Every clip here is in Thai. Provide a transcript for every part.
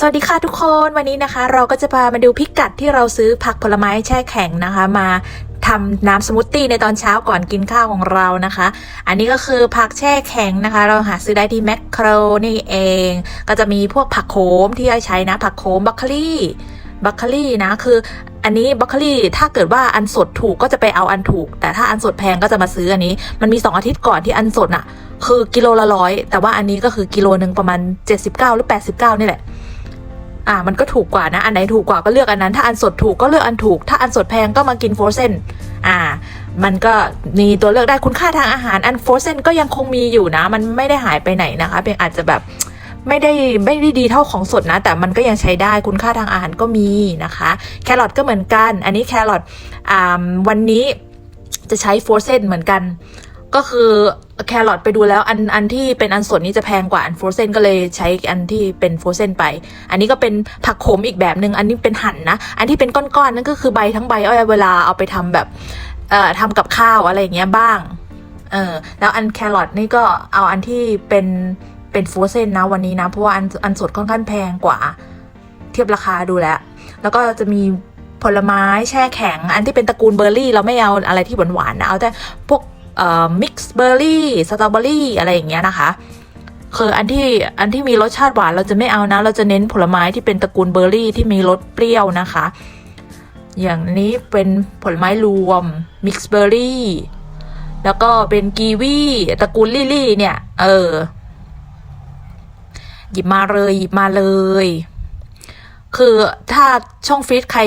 สวัสดีค่ะทุกคนวันนี้นะคะ เราก็จะพามาดูพิกัดที่เราซื้อผักผลไม้แช่แข็งนะคะมาทำน้ำสมูทตี้ในตอนเช้าก่อนกินข้าวของเรานะคะ อันนี้ก็คือผักแช่แข็งนะคะ เราหาซื้อได้ที่แมคโครนี่เอง ก็จะมีพวกผักโขมที่ใช้นะ ผักโขมบัคคลี่บัคคลี่นะคืออันนี้บัคคลี่ถ้าเกิดว่าอันสดถูกก็จะไปเอาอันถูก แต่ถ้าอันสดแพงก็จะมาซื้ออันนี้ มันมีสองอาทิตย์ก่อนที่อันสดน่ะคือกิโลละร้อยแต่ว่าอันนี้ก็คือกิโลหนึ่งประมาณ 79 หรือ 89 นี่แหละ อ่ามันก็ถูกกว่านะ อันไหนถูกกว่าก็เลือกอันนั้น ถ้าอันสดถูกก็เลือกอันถูก ถ้าอันสดแพงก็มากินโฟรเซนอ่า มันก็มีตัวเลือกได้คุณค่าทางอาหารอันโฟรเซนก็ยังคงมีอยู่นะ มันไม่ได้หายไปไหนนะคะเพียงอาจจะแบบไม่ได้ไม่ได้ดีเท่าของสดนะ แต่มันก็ยังใช้ได้คุณค่าทางอาหารก็มีนะคะ แครอทก็เหมือนกัน อันนี้แครอทอ่าวันนี้จะใช้โฟรเซนเหมือนกัน ก็คือแครอทไปดูแล้วอันอันที่เป็นอันสดนี่จะแพงกว่าอันฟรเซนก็เลยใช้อันที่เป็นฟรเซนไป อันนี้ก็เป็นผักขมอีกแบบหนึ่งอันนี้เป็นหั่นนะ อันที่เป็นก้อนๆนั่นก็คือใบทั้งใบเอาเวลาเอาไปทำแบบเอ่อทำกับข้าวอะไรอย่างเงี้ยบ้างเออแล้วอันแครอทนี่ก็เอาอันที่เป็นเป็นฟรเซนนะวันนี้นะเพราะว่าอันอันสดค่อนข้างแพงกว่า เทียบราคาดูแล้ว แล้วก็จะมีผลไม้แช่แข็ง อันที่เป็นตระกูลเบอร์รี่ เราไม่เอาอะไรที่หวานๆนะเอาแต่พวก มิกซ์เบอร์รี่สตรอเบอรี่อะไรอย่างเงี้ยนะคะ คืออันที่อันที่มีรสชาติหวานเราจะไม่เอานะ เราจะเน้นผลไม้ที่เป็นตระกูลเบอร์รี่ที่มีรสเปรี้ยวนะคะ อย่างนี้เป็นผลไม้รวมมิกซ์เบอร์รี่แล้วก็เป็นกีวีตระกูลลี่ลี่เนี่ย เออ หยิบมาเลยหยิบมาเลย คือถ้าช่องฟรีซใคร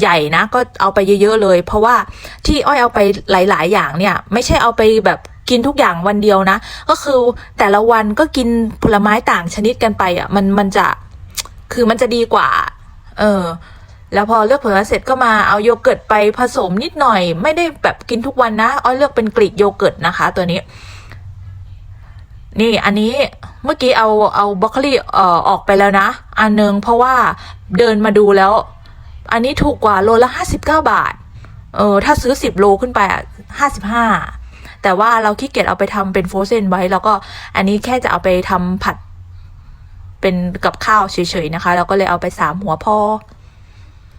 ใหญ่นะก็เอาไปเยอะๆเลย เพราะว่าที่อ้อยเอาไปหลาย ๆ อย่างเนี่ย ไม่ใช่เอาไปแบบกินทุกอย่างวันเดียวนะ ก็คือแต่ละวันก็กินผลไม้ต่างชนิดกันไปอะมันมันจะคือมันจะดีกว่า เออ แล้วพอเลือกผลไม้เสร็จก็มาเอาโยเกิร์ตไปผสมนิดหน่อย ไม่ได้แบบกินทุกวันนะอ้อยเลือกเป็นกรีกโยเกิร์ตนะคะ ตัวนี้ นี่อันนี้เมื่อกี้เอาเอาบรอกโคลีเอ่อออกไปแล้วนะ อันหนึงเพราะว่าเดินมาดูแล้ว อันนี้ถูกกว่าโลละห้าสิบเก้าบาท เออถ้าซื้อสิบโลขึ้นไปอะห้าสิบห้าแต่ว่าเราขี้เกียจเอาไปทำเป็นโฟรเซนไว้ แล้วก็อันนี้แค่จะเอาไปทำผัด เป็นกับข้าวเฉยๆนะคะ เราก็เลยเอาไปสามหัวพอ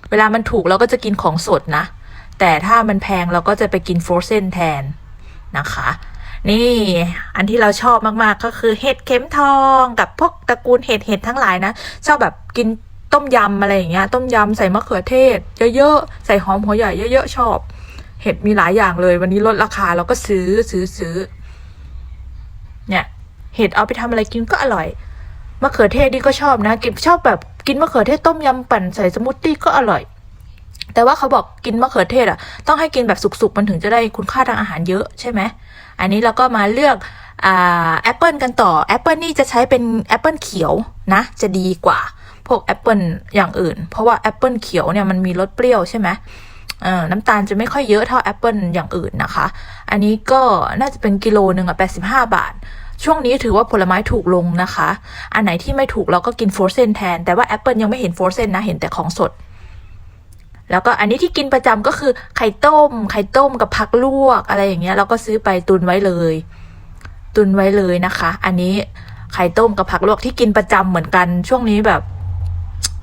เวลามันถูกเราก็จะกินของสดนะ แต่ถ้ามันแพงเราก็จะไปกินโฟรเซนแทนนะคะ นี่อันที่เราชอบมากๆก็คือเห็ดเข็มทองกับพวกตระกูลเห็ดเห็ดทั้งหลายนะ ชอบแบบกิน ต้มยำอะไรอย่างเงี้ย ต้มยำใส่มะเขือเทศ เยอะๆ ใส่หอมหัวใหญ่เยอะๆชอบ เห็ดมีหลายอย่างเลย วันนี้ลดราคาเราก็ซื้อซื้อซื้อ เนี่ยเห็ดเอาไปทำอะไรกินก็อร่อยมะเขือเทศนี่ก็ชอบนะกินชอบแบบกินมะเขือเทศต้มยำปั่นใส่สมูทตี้ก็อร่อย แต่ว่าเขาบอกกินมะเขือเทศอะ ต้องให้กินแบบสุกๆมันถึงจะได้คุณค่าทางอาหารเยอะใช่ไหมอันนี้เราก็มาเลือกอ่าแอปเปิลกันต่อแอปเปิลนี่จะใช้เป็นแอปเปิลเขียวนะ จะดีกว่า พวกแอปเปิลอย่างอื่น เพราะว่าแอปเปิลเขียวเนี่ยมันมีรสเปรี้ยวใช่ไหมน้ำตาลจะไม่ค่อยเยอะเท่าแอปเปิลอย่างอื่นนะคะ อันนี้ก็น่าจะเป็นกิโลหนึ่งอะแปดสิบห้าบาท ช่วงนี้ถือว่าผลไม้ถูกลงนะคะ อันไหนที่ไม่ถูกเราก็กินโฟรเซนแทน แต่ว่าแอปเปิลยังไม่เห็นโฟรเซนนะ เห็นแต่ของสด แล้วก็อันนี้ที่กินประจำก็คือไข่ต้ม ไข่ต้มกับผักลวกอะไรอย่างเงี้ยเราก็ซื้อไปตุนไว้เลย ตุนไว้เลยนะคะ อันนี้ไข่ต้มกับผักลวกที่กินประจำเหมือนกัน ช่วงนี้แบบ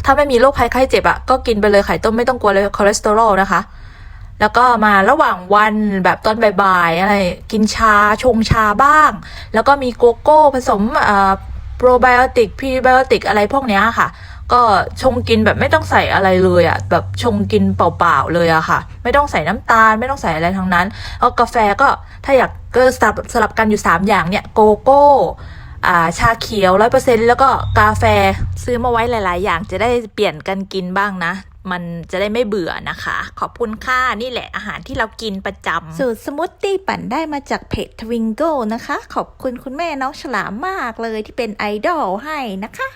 ถ้าไม่มีโรคภัยไข้เจ็บอะก็กินไปเลยไข่ต้มไม่ต้องกลัวเลยคอเลสเตอรอลนะคะ แล้วก็มาระหว่างวันแบบตอนบ่ายๆอะไรกินชาชงชาบ้าง แล้วก็มีโกโก้ผสมโปรไบโอติกพรีไบโอติกอะไรพวกเนี้ยค่ะก็ชงกินแบบไม่ต้องใส่อะไรเลยอะ่ะแบบชงกินเปล่าๆเลยอะค่ะ ไม่ต้องใส่น้ำตาล ไม่ต้องใส่อะไรทั้งนั้นแล้วกาแฟก็ถ้าอยากก็สลับสลับกันอยู่ 3 อย่างเนี่ยโกโก้ ชาเขียวร้อยเปอร์เซ็นแล้วก็กาแฟซื้อมาไว้หลาย ๆ อย่างจะได้เปลี่ยนกันกินบ้างนะ มันจะได้ไม่เบื่อนะคะ ขอบคุณค่ะ นี่แหละอาหารที่เรากินประจำสูตรสมูทตี้ปั่นได้มาจากเพจทวิงโกนะคะ ขอบคุณคุณแม่น้องฉลามมากเลยที่เป็นไอดอลให้นะคะ